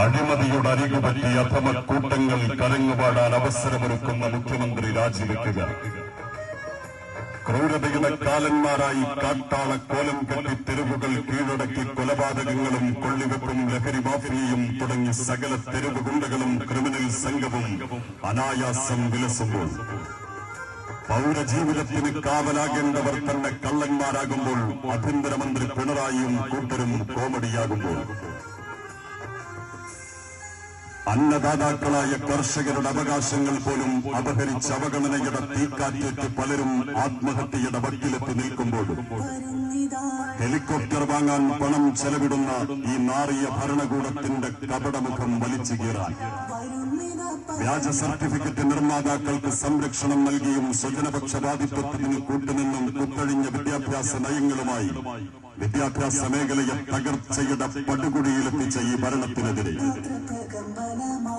അഴിമതിയുടെ അരികു പറ്റി അധമക്കൂട്ടങ്ങൾ കരങ്ങുപാടാൻ അവസരമൊരുക്കുന്ന മുഖ്യമന്ത്രി രാജിവെക്കുക. ക്രൂരതയുടെ കാലന്മാരായി കാട്ടാള കോലം കെട്ടി തെരുവുകൾ കീഴടക്കി കൊലപാതകങ്ങളും കൊള്ളിവെപ്പും ലഹരി മാഫിയയും തുടങ്ങി സകല തെരുവ് ഗുണ്ടകളും ക്രിമിനൽ സംഘവും അനായാസം വിലസുമ്പോൾ. പൗരജീവിതത്തിന് കാവലാകേണ്ടവർ തന്നെ കള്ളന്മാരാകുമ്പോൾ ആഭ്യന്തരമന്ത്രി പിണറായിയും കൂട്ടരും കോമഡിയാകുമ്പോൾ. അന്നദാതാക്കളായ കർഷകരുടെ അവകാശങ്ങൾ പോലും അപഹരിച്ച് അവഗണനയുടെ തീക്കാറ്റേറ്റ് പലരും ആത്മഹത്യയുടെ വക്കിലെത്തി നിൽക്കുമ്പോൾ ഹെലികോപ്റ്റർ വാങ്ങാൻ പണം ചെലവിടുന്ന ഈ നാറിയ ഭരണകൂടത്തിന്റെ കപടമുഖം വലിച്ചു കീറാൻ. വ്യാജ സർട്ടിഫിക്കറ്റ് നിർമ്മാതാക്കൾക്ക് സംരക്ഷണം നൽകിയും സ്വജനപക്ഷപാതിത്വത്തിന് കൂട്ടുനിന്നും കുത്തഴിഞ്ഞ വിദ്യാഭ്യാസ നയങ്ങളുമായി വിദ്യാഭ്യാസ മേഖലയെ തകർച്ചയുടെ പടുകുടിയിലെത്തിച്ച ഈ ഭരണത്തിനെതിരെ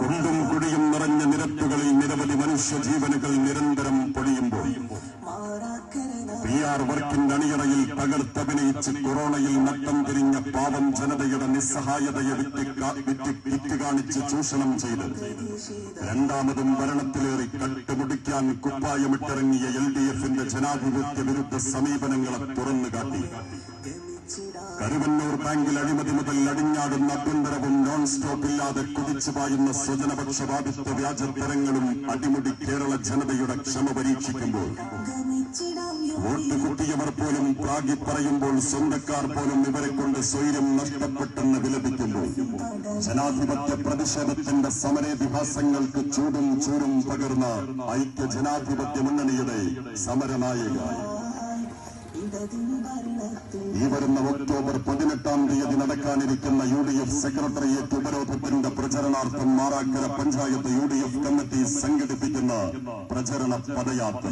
കുണ്ടും കുഴിയും നിറഞ്ഞ നിരത്തുകളിൽ നിരവധി മനുഷ്യജീവനുകൾ നിരന്തരം ആർ വർക്കിന്റെ അണിയറയിൽ തകർത്തഭിനയിച്ച് കൊറോണയിൽ നട്ടം തിരിഞ്ഞ പാവം ജനതയുടെ നിസ്സഹായതയെ കാണിച്ച് ചൂഷണം ചെയ്ത്. രണ്ടാമതും ഭരണത്തിലേറി കട്ടുമുടിക്കാൻ കുപ്പായമിട്ടിറങ്ങിയ എൽ ഡി എഫിന്റെ ജനാധിപത്യ വിരുദ്ധ സമീപനങ്ങളെ തുറന്നുകാട്ടി. കരുവന്നൂർ ബാങ്കിൽ അഴിമതി മുതൽ അടിഞ്ഞാടുന്ന അഭ്യന്തരവും നോൺ സ്റ്റോപ്പ് ഇല്ലാതെ കുതിച്ചു പായുന്ന സ്വജനപക്ഷപാതിത്വ വ്യാജത്തരങ്ങളും അടിമുടി കേരള ജനതയുടെ ക്ഷമ പരീക്ഷിക്കുമ്പോൾ വോട്ട് കുട്ടിയവർ പോലും പ്രാഗി പറയുമ്പോൾ സ്വന്തക്കാർ പോലും ഇവരെ കൊണ്ട് സ്വൈര്യം നഷ്ടപ്പെട്ടെന്ന് വിലപിക്കുമ്പോൾ ജനാധിപത്യ പ്രതിഷേധത്തിന്റെ സമരേതിഹാസങ്ങൾക്ക് ചൂടും ചൂടും പകർന്ന ഐക്യ ജനാധിപത്യ മുന്നണിയുടെ സമരനായക ഈ വരുന്ന ഒക്ടോബർ പതിനെട്ടാം തീയതി നടക്കാനിരിക്കുന്ന യു ഡി എഫ് സെക്രട്ടേറിയറ്റ് ഉപരോധത്തിന്റെ പ്രചരണാർത്ഥം Marakkara panchayat U D F committee സംഘടിപ്പിക്കുന്ന പ്രചരണ പദയാത്ര.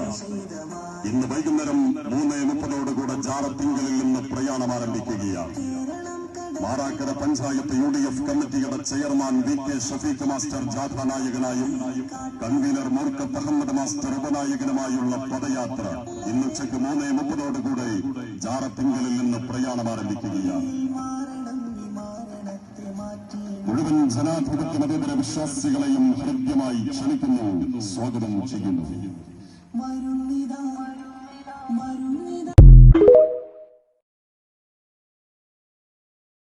ഇന്ന് വൈകുന്നേരം മൂന്ന് മുപ്പതോടുകൂടെ ജാറത്തിങ്കലിൽ നിന്ന് പ്രയാണം ആരംഭിക്കുകയാണ്. Marakkara panchayat U D F കമ്മിറ്റിയുടെ chairman V K Shafeeq master ജാഥ നായകനായും കൺവീനർ മൂർക്ക മുഹമ്മദ് മാസ്റ്റർ ഉപനായകനുമായുള്ള പദയാത്ര ഇന്ന് ഉച്ചയ്ക്ക് മൂന്ന് മുപ്പതോടുകൂടെ ജാറത്തിങ്കലിൽ നിന്ന് പ്രയാണം ആരംഭിക്കുകയാണ്. മുഴുവൻ ജനാധിപത്യ മതേതര വിശ്വാസികളെയും ഹൃദ്യമായി ക്ഷണിക്കുന്നു. സ്വാഗതം ചെയ്യുന്നു.